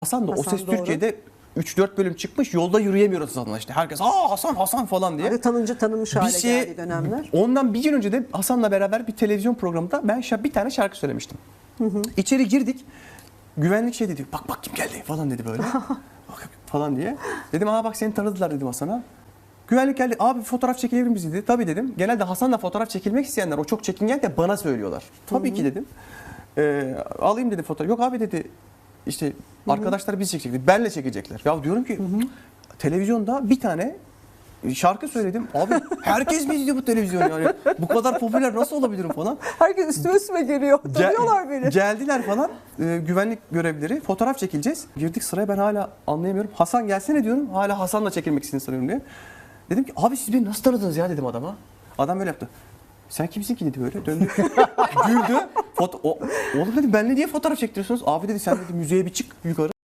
Hasan da o Hasan ses doğru. Türkiye'de 3-4 bölüm çıkmış. Yolda yürüyemiyoruz Hasan'la işte. Herkes aa Hasan Hasan falan diye. Hadi tanınca tanınmış hale Bir şey- geldiği dönemler. Ondan bir gün önce de Hasan'la beraber bir televizyon programında ben şa- bir tane şarkı söylemiştim. İçeri girdik. Güvenlik şey dedi. Bak bak kim geldi falan dedi böyle. Bak, falan diye. Dedim aa bak seni tanıdılar dedim Hasan'a. Güvenlik geldi. Abi fotoğraf çekilebilir miyiz dedi. Tabii dedim. Genelde Hasan'la fotoğraf çekilmek isteyenler o çok çekingen de bana söylüyorlar. Tabii ki dedim. Ee, alayım dedi fotoğraf. Yok abi dedi. İşte arkadaşlar biz çekecek. dedi. Benle çekecekler. Ya diyorum ki televizyonda bir tane şarkı söyledim. Abi herkes mi izliyor bu televizyonu yani? Bu kadar popüler nasıl olabilirim falan. Herkes üstüme üstüme geliyor. Gel- Tanıyorlar beni. Geldiler falan e, güvenlik görevlileri fotoğraf çekileceğiz. Girdik sıraya ben hala anlayamıyorum. Hasan gelsene diyorum. Hala Hasan'la çekilmek istediğini sanıyorum diye. Dedim ki abi siz beni nasıl tanıdınız ya dedim adama. Adam böyle yaptı. Sen kimsin ki dedi böyle döndü. Güldü. Foto o, oğlum dedim benle niye fotoğraf çektiriyorsunuz? Abi dedi sen dedi müzeye bir çık yukarı.